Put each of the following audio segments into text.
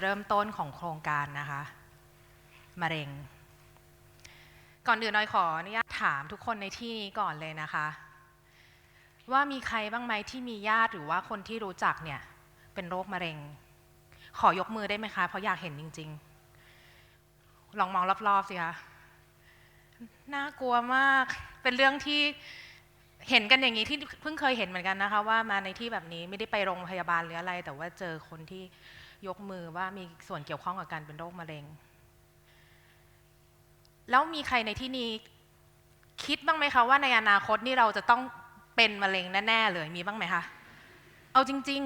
เริ่มต้นของโครงการนะคะมะเร็ง ก่อนอื่นน้อยขออนุญาตถามทุกคนในที่นี้ก่อนเลยนะคะ ว่ามีใครบ้างไหมที่มีญาติหรือว่าคนที่รู้จักเนี่ยเป็นโรคมะเร็ง ขอยกมือได้ไหมคะ เพราะอยากเห็นจริง ๆ ลองมองรอบๆสิคะน่ากลัวมาก เป็นเรื่องที่เห็นกันอย่างนี้ที่เพิ่งเคยเห็นเหมือนกันนะคะ ว่ามาในที่แบบนี้ไม่ได้ไปโรงพยาบาลหรืออะไร แต่ว่าเจอคนที่ ยกมือว่ามีส่วนเกี่ยวข้องกับการเป็นโรคมะเร็ง แล้วมีใครในที่นี้คิดบ้างไหมคะว่าในอนาคตนี่เราจะต้องเป็นมะเร็งแน่ๆเลยมีบ้างไหมคะเอาจริง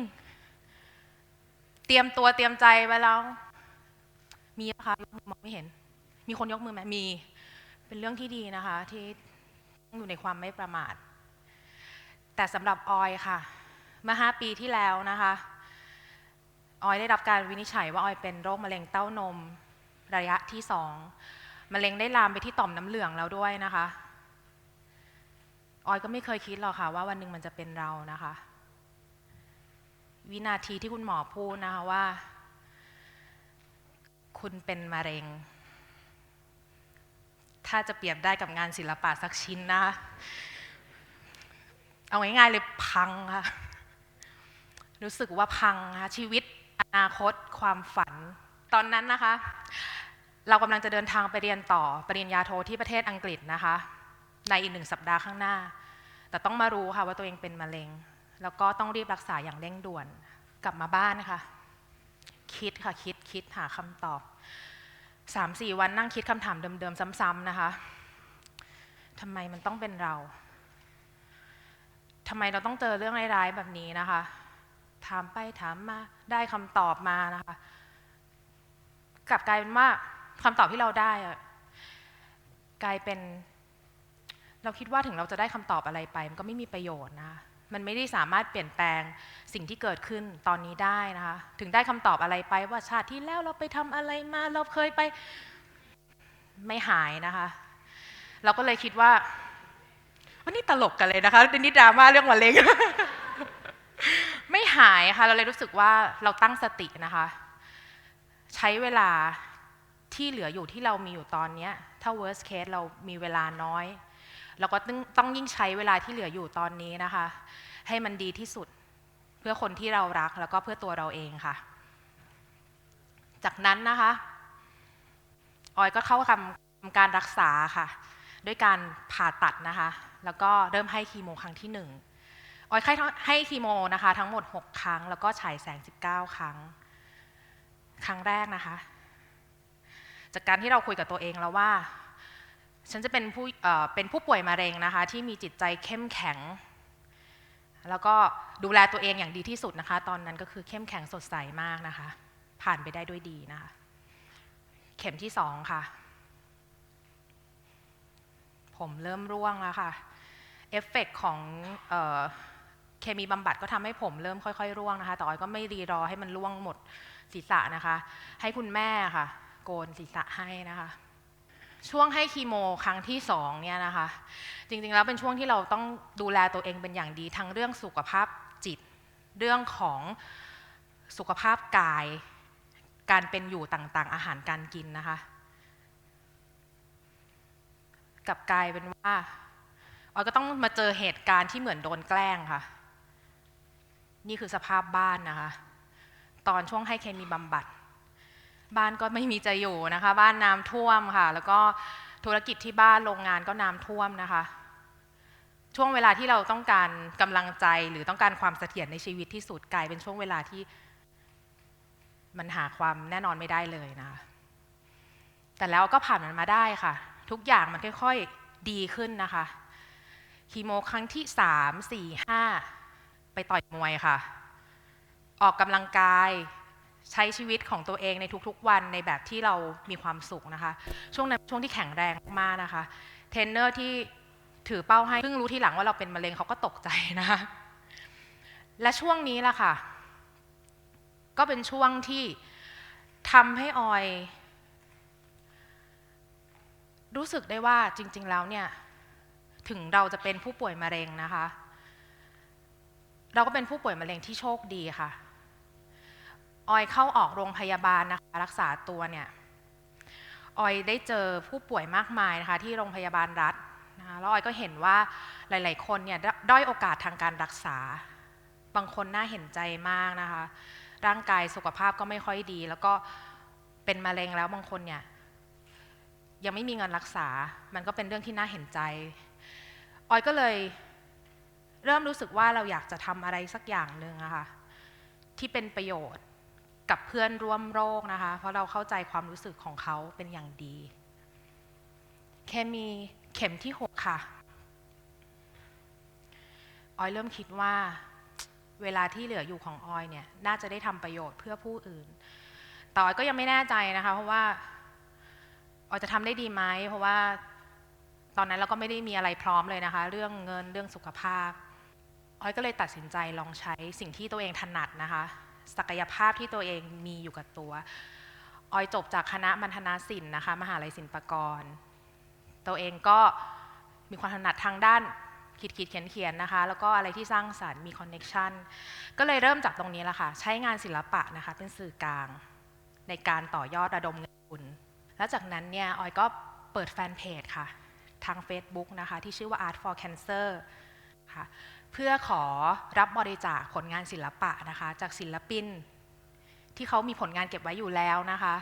ๆ เตรียมตัวเตรียมใจไว้แล้ว มีไหมคะยกมือมองไม่เห็น มีคนยกมือไหมมี เป็นเรื่องที่ดีนะคะ ที่องอยู่ในความไม่ประมาท แต่สำหรับออยค่ะเมื่อห้าปีที่แล้วนะคะ ออยได้รับการวินิจฉัยว่าออยเป็นโรคมะเร็งเต้านมระยะที่สองมะเร็งได้ลามไปที่ต่อมน้ำเหลืองแล้วด้วยนะคะ ออยก็ไม่เคยคิดหรอกค่ะว่าวันหนึ่งมันจะเป็นเรานะคะ วินาทีที่คุณหมอพูดนะคะว่า คุณเป็นมะเร็ง ถ้าจะเปรียบได้กับงานศิลปะสักชิ้นนะคะเอาง่ายๆเลยพังค่ะ รู้สึกว่าพังค่ะชีวิต อนาคต ความฝัน ตอนนั้นนะคะ เรากำลังจะเดินทางไปเรียนต่อปริญญาโทที่ประเทศอังกฤษนะคะ ในอีกหนึ่งสัปดาห์ข้างหน้า แต่ต้องมารู้ค่ะว่าตัวเองเป็นมะเร็ง แล้วก็ต้องรีบรักษาอย่างเร่งด่วน กลับมาบ้านค่ะคิดค่ะคิดคิดหาคำตอบสามสี่วันนั่งคิดคำถามเดิมๆ ซ้ำๆนะคะทำไมมันต้องเป็นเราทำไมเราต้องเจอเรื่องร้ายๆแบบนี้นะคะ ถามไปถามมาได้คำตอบมานะคะ กลับกลายเป็นว่าคำตอบที่เราได้อะกลายเป็น เราคิดว่าถึงเราจะได้คำตอบอะไรไป มันก็ไม่มีประโยชน์นะคะมันไม่ได้สามารถเปลี่ยนแปลงสิ่งที่เกิดขึ้นตอนนี้ได้นะคะ ถึงได้คำตอบอะไรไปว่าชาติที่แล้วเราไปทำอะไรมา เราเคยไปไม่หายนะคะ เราก็เลยคิดว่าวันนี้ตลกกันเลยนะคะนี่ดราม่าเรื่องมะเร็ง ไม่หายค่ะ เราเลยรู้สึกว่าเราตั้งสตินะคะ ใช้เวลาที่เหลืออยู่ที่เรามีอยู่ตอนนี้ถ้า worst case เรามีเวลาน้อย เราก็ต้องต้องยิ่งใช้เวลาที่เหลืออยู่ตอนนี้นะคะ ให้มันดีที่สุดเพื่อคนที่เรารักแล้วก็เพื่อตัวเราเองค่ะ จากนั้นนะคะออยก็เข้าทำการรักษาค่ะ ด้วยการผ่าตัดนะคะ แล้วก็เริ่มให้คีโมครั้งที่หนึ่ง ออยให้ให้คีโมนะคะ ทั้งหมด 6 ครั้ง แล้วก็ฉายแสง 19 ครั้ง ครั้งแรกนะคะ จากการที่เราคุยกับตัวเองแล้วว่า ฉันจะเป็นผู้เป็นผู้ป่วยมะเร็งนะคะ ที่มีจิตใจเข้มแข็ง แล้วก็ดูแลตัวเองอย่างดีที่สุดนะคะ ตอนนั้นก็คือเข้มแข็งสดใสมากนะคะ ผ่านไปได้ด้วยดีนะคะ เข็มที่สองค่ะ ผมเริ่มร่วงแล้วค่ะเอฟเฟกต์ของออ เคมีบำบัดก็ทำให้ผมเริ่มค่อยๆ ร่วงนะคะแต่ออยก็ไม่รีรอให้มันร่วงหมดศีรษะนะคะ ให้คุณแม่ค่ะ โกนศีรษะให้นะคะ ช่วงให้คีโมครั้งที่สองเนี่ยนะคะ จริงๆแล้วเป็นช่วงที่เราต้องดูแลตัวเองเป็นอย่างดีทั้งเรื่องสุขภาพจิต เรื่องของสุขภาพกาย การเป็นอยู่ต่างๆ อาหารการกินนะคะ กับกลายเป็นว่าออยก็ต้องมาเจอเหตุการณ์ที่เหมือนโดนแกล้งค่ะ นี่คือสภาพบ้านนะคะ ตอนช่วงให้เคมีบำบัด บ้านก็ไม่มีจะอยู่นะคะ บ้านน้ำท่วมค่ะ แล้วก็ธุรกิจที่บ้านโรงงานก็น้ำท่วมนะคะ ช่วงเวลาที่เราต้องการกำลังใจหรือต้องการความเสถียรในชีวิตที่สุดกลายเป็นช่วงเวลาที่มันหาความแน่นอนไม่ได้เลยนะคะ แต่แล้วก็ผ่านมันมาได้ค่ะ ทุกอย่างมันค่อยๆดีขึ้นนะคะคีโมครั้งที่สามสี่ห้า ไปต่อยมวยค่ะ ออกกำลังกายใช้ชีวิตของตัวเองในทุกๆวันในแบบที่เรามีความสุขนะคะ ช่วงนั้นช่วงที่แข็งแรงมากนะคะ เทรนเนอร์ที่ถือเป้าให้เพิ่งรู้ทีหลังว่าเราเป็นมะเร็งเขาก็ตกใจนะคะและช่วงนี้ล่ะค่ะ ก็เป็นช่วงที่ทำให้ออย รู้สึกได้ว่าจริง ๆ แล้วเนี่ย ถึงเราจะเป็นผู้ป่วยมะเร็งนะคะ เราก็เป็นผู้ป่วยมะเร็งที่โชคดีค่ะ ออยเข้าออกโรงพยาบาลนะคะรักษาตัวเนี่ย ออยได้เจอผู้ป่วยมากมายนะคะที่โรงพยาบาลรัฐนะคะแล้วออยก็เห็นว่าหลาย ๆ คนเนี่ยด้อยโอกาสทางการรักษา บางคนน่าเห็นใจมากนะคะ ร่างกายสุขภาพก็ไม่ค่อยดี แล้วก็เป็นมะเร็งแล้วบางคนเนี่ยยังไม่มีเงินรักษา มันก็เป็นเรื่องที่น่าเห็นใจ ออยก็เลย เริ่มรู้สึกว่าเราอยากจะทำอะไรสักอย่างหนึ่งอะค่ะที่เป็นประโยชน์กับเพื่อนร่วมโรคนะคะ เพราะเราเข้าใจความรู้สึกของเขาเป็นอย่างดี เคมีเข็มที่ 6 ค่ะ ออยเริ่มคิดว่าเวลาที่เหลืออยู่ของออยเนี่ยน่าจะได้ทำประโยชน์เพื่อผู้อื่น แต่ออยก็ยังไม่แน่ใจนะคะ เพราะว่าออยจะทำได้ดีไหมเพราะว่าตอนนั้นเราก็ไม่ได้มีอะไรพร้อมเลยนะคะ เรื่องเงินเรื่องสุขภาพ ออยก็เลยตัดสินใจลองใช้สิ่งที่ตัวเองถนัดนะคะ ศักยภาพที่ตัวเองมีอยู่กับตัว ออยจบจากคณะมัณฑนาศิลป์นะคะ มหาลัยศิลปากร ตัวเองก็มีความถนัดทางด้านคิดคิดเขียนเขียนนะคะ แล้วก็อะไรที่สร้างสารรค์มีคอนเน็ชันก็เลยเริ่มจากตรงนี้แหละค่ะ ใช้งานศิลปะนะคะ เป็นสื่อกลาง ในการต่อยอดระดมเงินทุน แล้วจากนั้นเนี่ย ออยก็เปิดแฟนเพจค่ะ ทาง Facebook นะคะ ที่ชื่อว่า Art for Cancer ค่ะ เพื่อขอรับบริจาคผลงานศิลปะนะคะ จากศิลปิน ที่เขามีผลงานเก็บไว้อยู่แล้วนะคะ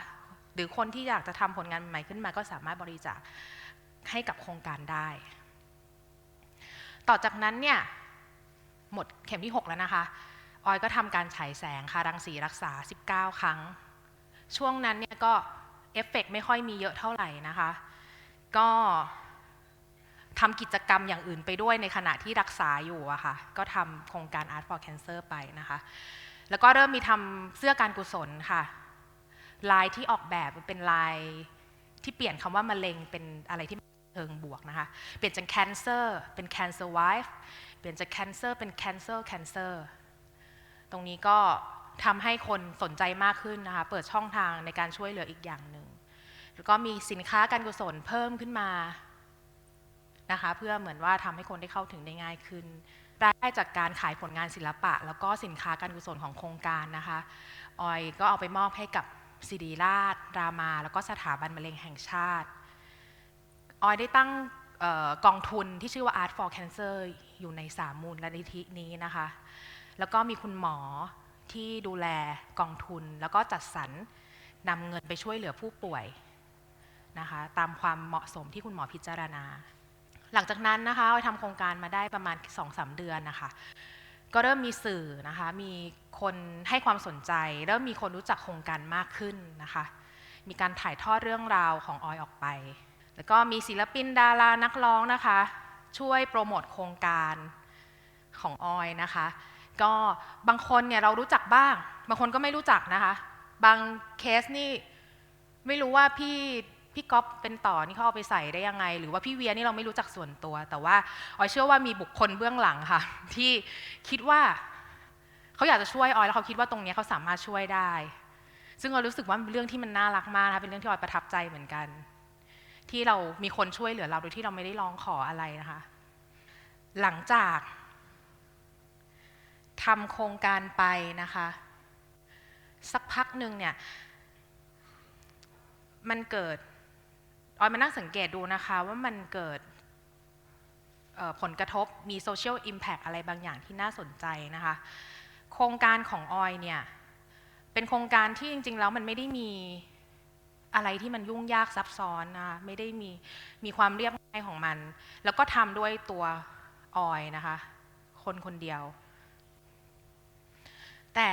หรือคนที่อยากจะทำผลงานใหม่ขึ้นมาก็สามารถบริจาคให้กับโครงการได้ ต่อจากนั้นเนี่ยหมดเข็มที่ 6 แล้วนะคะ ออยก็ทำการฉายแสงค่ะรังสีรักษา 19 ครั้ง ช่วงนั้นเนี่ยก็เอฟเฟกต์ไม่ค่อยมีเยอะเท่าไหร่นะคะ ก็ ทำกิจกรรมอย่างอื่นไปด้วยในขณะที่รักษาอยู่อะค่ะ ก็ทำโครงการ Art for Cancer ไปนะคะ แล้วก็เริ่มมีทำเสื้อการกุศลค่ะลายที่ออกแบบเป็นลายที่เปลี่ยนคำว่ามะเร็งเป็นอะไรที่เชิงบวกนะคะ เปลี่ยนจาก cancer เป็น cancer wife เปลี่ยนจาก cancer เป็น cancer cancer ตรงนี้ก็ทำให้คนสนใจมากขึ้นนะคะ เปิดช่องทางในการช่วยเหลืออีกอย่างหนึ่ง แล้วก็มีสินค้าการกุศลเพิ่มขึ้นมา นะคะ เพื่อเหมือนว่าทำให้คนได้เข้าถึงได้ง่ายขึ้นรายได้จากการขายผลงานศิลปะ แล้วก็สินค้าการกุศลของโครงการนะคะออยก็เอาไปมอบให้กับศิริราช รามา แล้วก็สถาบันมะเร็งแห่งชาติ ออยได้ตั้งออกองทุนที่ชื่อว่า Art for Cancer อยู่ในสามมูลนิธินี้นะคะ แล้วก็มีคุณหมอที่ดูแลกองทุน แล้วก็จัดสรรนำเงินไปช่วยเหลือผู้ป่วยนะคะ ตามความเหมาะสมที่คุณหมอพิจารณา หลังจากนั้นนะคะออยทำโครงการมาได้ประมาณ 2-3 เดือนนะคะ ก็เริ่มมีสื่อนะคะ มีคนให้ความสนใจ เริ่มมีคนรู้จักโครงการมากขึ้นนะคะ มีการถ่ายทอดเรื่องราวของออยออกไป แล้วก็มีศิลปินดารานักร้องนะคะ ช่วยโปรโมทโครงการของออยนะคะ ก็บางคนเนี่ยเรารู้จักบ้าง บางคนก็ไม่รู้จักนะคะ บางเคสนี่ไม่รู้ว่าพี่ พี่ก๊อฟเป็นต่อนี่เขาเอาไปใส่ได้ยังไง หรือว่าพี่เวียนี่เราไม่รู้จักส่วนตัว แต่ว่าออยเชื่อว่ามีบุคคลเบื้องหลังค่ะ ที่คิดว่าเขาอยากจะช่วยออยแล้วเขาคิดว่าตรงนี้เขาสามารถช่วยได้ ซึ่งออยรู้สึกว่าเป็นเรื่องที่มันน่ารักมากนะคะเป็นเรื่องที่ออยประทับใจเหมือนกัน ที่เรามีคนช่วยเหลือเราโดยที่เราไม่ได้ร้องขออะไรนะคะ หลังจากทำโครงการไปนะคะ สักพักหนึ่งเนี่ยมันเกิด ออยมานั่งสังเกตดูนะคะว่ามันเกิดผลกระทบมีโซเชียลอิมแพกอะไรบางอย่างที่น่าสนใจนะคะ โครงการของออยเนี่ย เป็นโครงการที่จริง ๆ แล้วมันไม่ได้มีอะไรที่มันยุ่งยากซับซ้อนนะคะไม่ได้มีมีความเรียบง่ายของมัน แล้วก็ทำด้วยตัวออยนะคะ คนคนเดียว แต่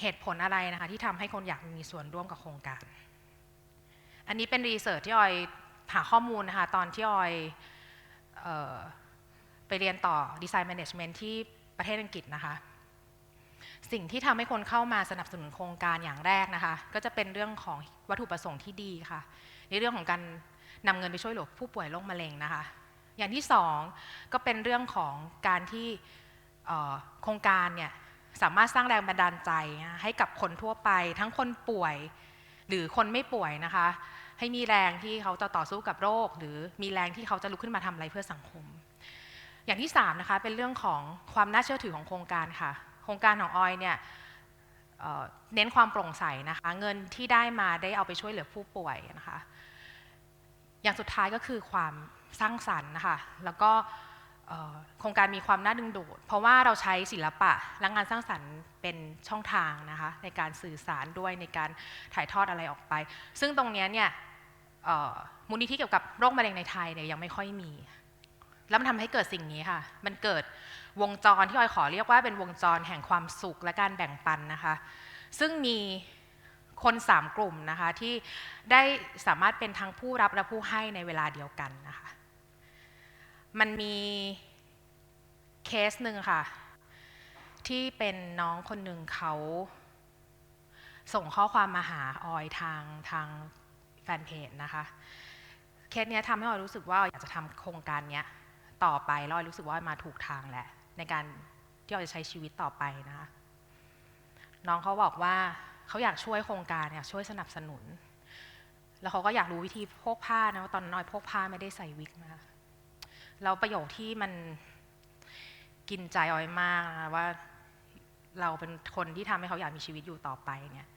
เหตุผลอะไรนะคะที่ทำให้คนอยากมีส่วนร่วมกับโครงการ อันนี้เป็นรีเสิร์ชที่ออยหาข้อมูลนะคะตอนที่ออยออไปเรียนต่อดีไซน์แมネจเมนต์ที่ประเทศอังกฤษนะคะ สิ่งที่ทำให้คนเข้ามาสนับสนุนโครงการอย่างแรกนะคะ ก็จะเป็นเรื่องของวัตถุประสงค์ที่ดีค่ะ ในเรื่องของการนำเงินไปช่วยเหลือผู้ป่วยโรคมะเร็งนะคะ อย่างที่สองก็เป็นเรื่องของการที่โครงการเนี่ยสามารถสร้างแรงบันดาลใจให้กับคนทั่วไป ทั้งคนป่วย หรือคนไม่ป่วยนะคะ ให้มีแรงที่เขาจะต่อสู้กับโรค หรือมีแรงที่เขาจะลุกขึ้นมาทำอะไรเพื่อสังคม อย่างที่สามนะคะเป็นเรื่องของความน่าเชื่อถือของโครงการค่ะ โครงการของออยเนี่ยเ,เน้นความโปร่งใสนะคะ เงินที่ได้มาได้เอาไปช่วยเหลือผู้ป่วยนะคะ อย่างสุดท้ายก็คือความสร้างสรรค์นะคะแล้วก็ โครงการมีความน่าดึงดูด เพราะว่าเราใช้ศิลปะและงานสร้างสรรค์เป็นช่องทางนะคะในการสื่อสารด้วยในการถ่ายทอดอะไรออกไป ซึ่งตรงนี้เนี่ยมูลนิธิเกี่ยวกับโรคมะเร็งในไทยเนี่ยยังไม่ค่อยมี แล้วมันทำให้เกิดสิ่งนี้ค่ะ มันเกิดวงจรที่ออยขอเรียกว่าเป็นวงจรแห่งความสุขและการแบ่งปันนะคะ ซึ่งมีคนสามกลุ่มนะคะที่ได้สามารถเป็นทั้งผู้รับและผู้ให้ในเวลาเดียวกันนะคะ มันมีเคสหนึ่งค่ะ ที่เป็นน้องคนหนึ่งเขา ส่งข้อความมาหาออยทางทางแฟนเพจนะคะ เคสเนี้ยทำให้ออยรู้สึกว่าอยากจะทำโครงการเนี้ยต่อไปแล้วออยรู้สึกว่าออยมาถูกทางแหละในการที่ออยจะใช้ชีวิตต่อไปนะคะน้องเขาบอกว่าเขาอยากช่วยโครงการอยากช่วยสนับสนุน แล้วเขาก็อยากรู้วิธีพกผ้านะว่าตอนน้อยพกผ้าไม่ได้ใส่วิกนะคะ แล้วประโยคที่มันกินใจออยมากนะว่าเราเป็นคนที่ทำให้เขาอยากมีชีวิตอยู่ต่อไปเนี่ย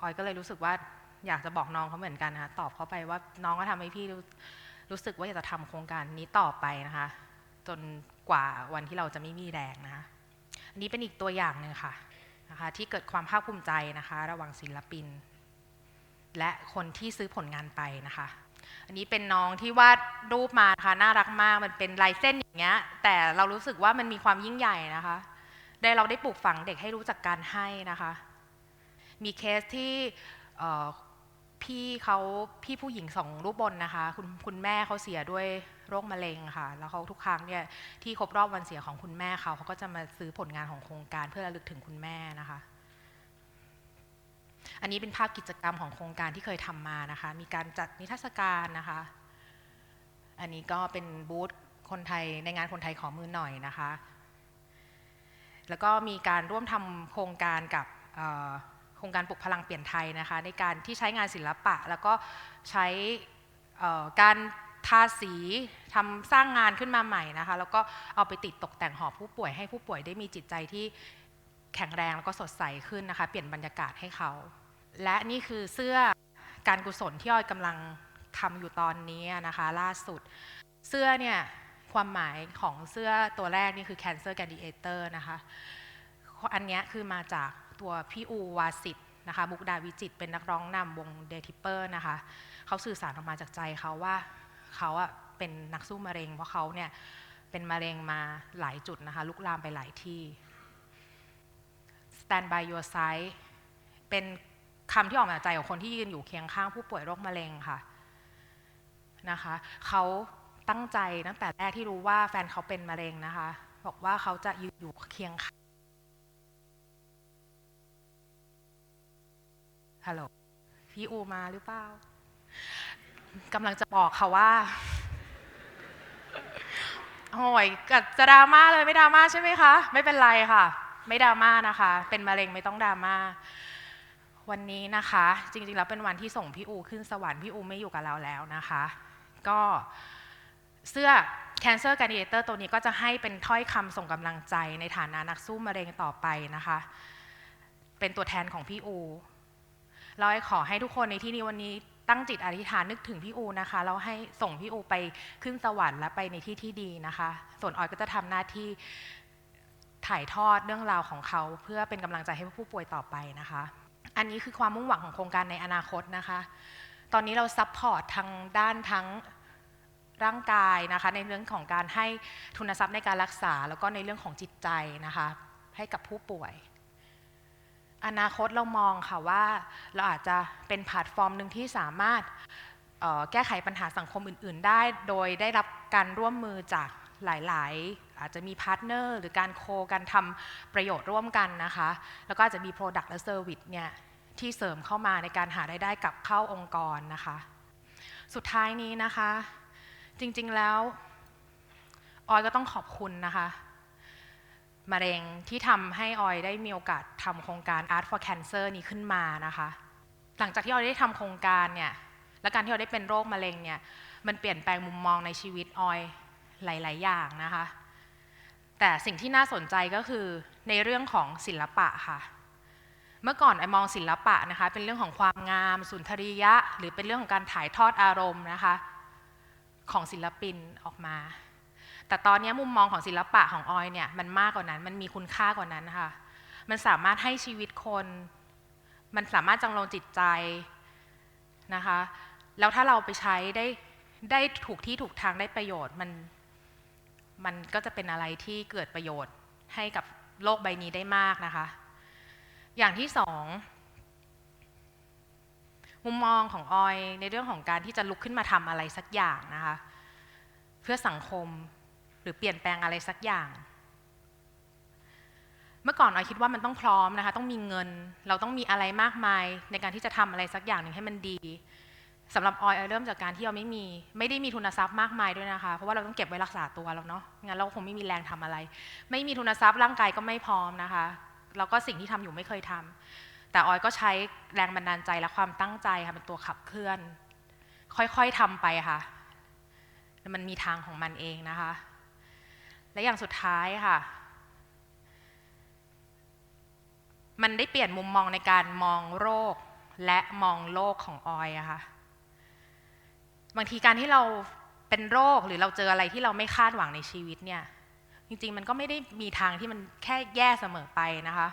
ออยก็เลยรู้สึกว่าอยากจะบอกน้องเขาเหมือนกันนะคะตอบเขาไปว่าน้องก็ทำให้พี่รู้สึกว่าอยากจะทำโครงการนี้ต่อไปนะคะ จนกว่าวันที่เราจะไม่มีแรงนะคะอันนี้เป็นอีกตัวอย่างหนึ่งค่ะนะคะที่เกิดความภาคภูมิใจนะคะ ระหว่างศิลปิน และคนที่ซื้อผลงานไปนะคะ อันนี้เป็นน้องที่วาดรูปมานะคะน่ารักมากมันเป็นลายเส้นอย่างเงี้ย แต่เรารู้สึกว่ามันมีความยิ่งใหญ่นะคะ ได้เราได้ปลูกฝังเด็กให้รู้จักการให้นะคะ มีเคสที่พี่เขาพี่ผู้หญิงสองรูปบนนะคะ คุณคุณแม่เขาเสียด้วยโรคมะเร็งค่ะ แล้วเขาทุกครั้งเนี่ยที่ครบรอบวันเสียของคุณแม่เขาเขาก็จะมาซื้อผลงานของโครงการเพื่อระลึกถึงคุณแม่นะคะ อันนี้เป็นภาพกิจกรรมของโครงการที่เคยทำมานะคะ มีการจัดนิทรรศการนะคะ อันนี้ก็เป็นบูธคนไทยในงานคนไทยขอมือหน่อยนะคะ แล้วก็มีการร่วมทำโครงการกับโครงการปลุกพลังเปลี่ยนไทยนะคะ ในการที่ใช้งานศิลปะ แล้วก็ใช้การทาสีทำสร้างงานขึ้นมาใหม่นะคะ แล้วก็เอาไปติดตกแต่งหอผู้ป่วยให้ผู้ป่วยได้มีจิตใจที่แข็งแรงแล้วก็สดใสขึ้นนะคะ เปลี่ยนบรรยากาศให้เขา และนี่คือเสื้อการกุศลที่ออยกำลังทำอยู่ตอนนี้นะคะ ล่าสุด เสื้อเนี่ยความหมายของเสื้อตัวแรกนี่คือ Cancer Gladiator นะคะ อันนี้คือมาจากตัวพี่อูวาสิตนะคะมุกดาวิจิตเป็นนักร้องนำวงเดทิปเปอร์นะคะเขาสื่อสารออกมาจากใจเขาว่าเขาอะเป็นนักสู้มะเร็ง เพราะเขาเนี่ยเป็นมะเร็งมาหลายจุดนะคะลุกลามไปหลายที่ Stand by your side เป็น คำที่ออกมาจากใจของคนที่ยืนอยู่เคียงข้างผู้ป่วยโรคมะเร็งค่ะนะคะเขาตั้งใจตั้งแต่แรกที่รู้ว่าแฟนเขาเป็นมะเร็งนะคะ บอกว่าเขาจะยืนอยู่เคียงข้างฮัลโหลพี่อูมาหรือเปล่ากำลังจะบอกค่ะว่าโอ้ยกัดจะดราม่าเลยไม่ดราม่าใช่ไหมคะ ไม่เป็นไรค่ะ ไม่ดราม่านะคะ เป็นมะเร็งไม่ต้องดราม่า วันนี้นะคะ จริงๆแล้วเป็นวันที่ส่งพี่อูขึ้นสวรรค์พี่อูไม่อยู่กับเราแล้วนะคะ ก็เสื้อ Cancer Gladiator ตัวนี้ก็จะให้เป็นถ้อยคำส่งกำลังใจในฐานะนักสู้มะเร็งต่อไปนะคะ เป็นตัวแทนของพี่อูเราขอให้ทุกคนในที่นี้วันนี้ตั้งจิตอธิษฐานนึกถึงพี่อูนะคะแล้วให้ส่งพี่อูไปขึ้นสวรรค์และไปในที่ที่ดีนะคะ ส่วนออยก็จะทำหน้าที่ถ่ายทอดเรื่องราวของเขา เพื่อเป็นกำลังใจให้ผู้ป่วยต่อไปนะคะ อันนี้คือความมุ่งหวังของโครงการในอนาคตนะคะ ตอนนี้เราซัพพอร์ตทางด้านทั้งร่างกายนะคะ ในเรื่องของการให้ทุนทรัพย์ในการรักษา แล้วก็ในเรื่องของจิตใจนะคะ ให้กับผู้ป่วย อนาคตเรามองค่ะว่าเราอาจจะเป็นแพลตฟอร์มหนึ่งที่สามารถแก้ไขปัญหาสังคมอื่น ๆ ได้ โดยได้รับการร่วมมือจาก หลาย ๆ อาจจะมีพาร์ทเนอร์หรือการโคกันทำประโยชน์ร่วมกันนะคะ แล้วก็อาจจะมี Product และ Service เนี่ยที่เสริมเข้ามาในการหารายได้กลับเข้าองค์กรนะคะ สุดท้ายนี้นะคะ จริง ๆ แล้วออยก็ต้องขอบคุณนะคะมะเร็งที่ทำให้ออยได้มีโอกาสทำโครงการ Art for Cancer นี้ขึ้นมานะคะ หลังจากที่ออยได้ทำโครงการเนี่ยและการที่ออยได้เป็นโรคมะเร็งเนี่ยมันเปลี่ยนแปลงมุมมองในชีวิตออย หลาย ๆ อย่างนะคะ แต่สิ่งที่น่าสนใจก็คือในเรื่องของศิลปะค่ะ เมื่อก่อนไอมองศิลปะนะคะ เป็นเรื่องของความงาม สุนทรียะ หรือเป็นเรื่องของการถ่ายทอดอารมณ์นะคะ ของศิลปินออกมา แต่ตอนนี้มุมมองของศิลปะของออยเนี่ยมันมากกว่านั้นมันมีคุณค่ากว่านั้นค่ะ มันสามารถให้ชีวิตคน มันสามารถจังลงจิตใจนะคะ แล้วถ้าเราไปใช้ได้ได้ถูกที่ถูกทางได้ประโยชน์มัน มันก็จะเป็นอะไรที่เกิดประโยชน์ให้กับโลกใบนี้ได้มากนะคะ อย่างที่สองมุมมองของออยในเรื่องของการที่จะลุกขึ้นมาทำอะไรสักอย่างนะคะ เพื่อสังคมหรือเปลี่ยนแปลงอะไรสักอย่าง เมื่อก่อนออยคิดว่ามันต้องพร้อมนะคะ ต้องมีเงิน เราต้องมีอะไรมากมายในการที่จะทำอะไรสักอย่างหนึ่งให้มันดี สำหรับออยเริ่มจากการที่เราไม่มีไม่ได้มีทุนทรัพย์มากมายด้วยนะคะ เพราะว่าเราต้องเก็บไว้รักษาตัวเราเนาะงั้นเราคงไม่มีแรงทำอะไร ไม่มีทุนทรัพย์ร่างกายก็ไม่พร้อมนะคะแล้วก็สิ่งที่ทำอยู่ไม่เคยทำแต่ออยก็ใช้แรงบันดาลใจและความตั้งใจค่ะเป็นตัวขับเคลื่อน ค่อยๆทำไปค่ะมันมีทางของมันเองนะคะ และอย่างสุดท้ายค่ะ มันได้เปลี่ยนมุมมองในการมองโรคและมองโลกของออยอะค่ะ บางทีการที่เราเป็นโรคหรือเราเจออะไรที่เราไม่คาดหวังในชีวิตเนี่ย จริง ๆ มันก็ไม่ได้มีทางที่มันแค่แย่เสมอไปนะคะ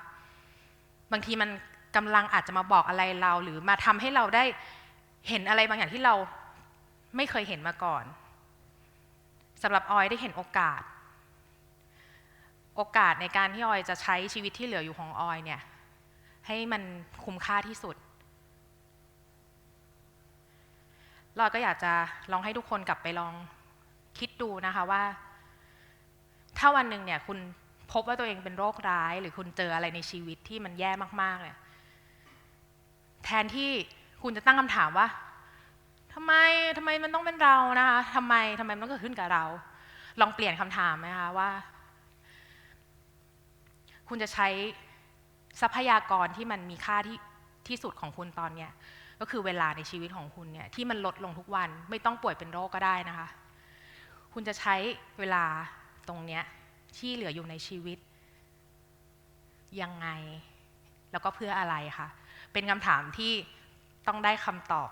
บางทีมันกำลังอาจจะมาบอกอะไรเรา หรือมาทำให้เราได้เห็นอะไรบางอย่างที่เราไม่เคยเห็นมาก่อนสำหรับออยได้เห็นโอกาส โอกาสในการที่ออยจะใช้ชีวิตที่เหลืออยู่ของออยเนี่ยให้มันคุ้มค่าที่สุด เราก็อยากจะลองให้ทุกคนกลับไปลองคิดดูนะคะว่า ถ้าวันหนึ่งเนี่ยคุณพบว่าตัวเองเป็นโรคร้าย หรือคุณเจออะไรในชีวิตที่มันแย่มากๆเนี่ยแทนที่คุณจะตั้งคำถามว่าทำไมทำไมมันต้องเป็นเรานะคะทำไมทำไมมันต้องเกิดขึ้นกับเรา ลองเปลี่ยนคำถามไหมคะว่า คุณจะใช้ทรัพยากรที่มันมีค่าที่ที่สุดของคุณตอนเนี้ย ก็คือเวลาในชีวิตของคุณเนี่ยที่มันลดลงทุกวันไม่ต้องป่วยเป็นโรคก็ได้นะคะ คุณจะใช้เวลาตรงเนี้ยที่เหลืออยู่ในชีวิต ยังไง แล้วก็เพื่ออะไรคะเป็นคำถามที่ต้องได้คำตอบ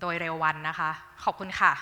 โดยเร็ววันนะคะ ขอบคุณค่ะ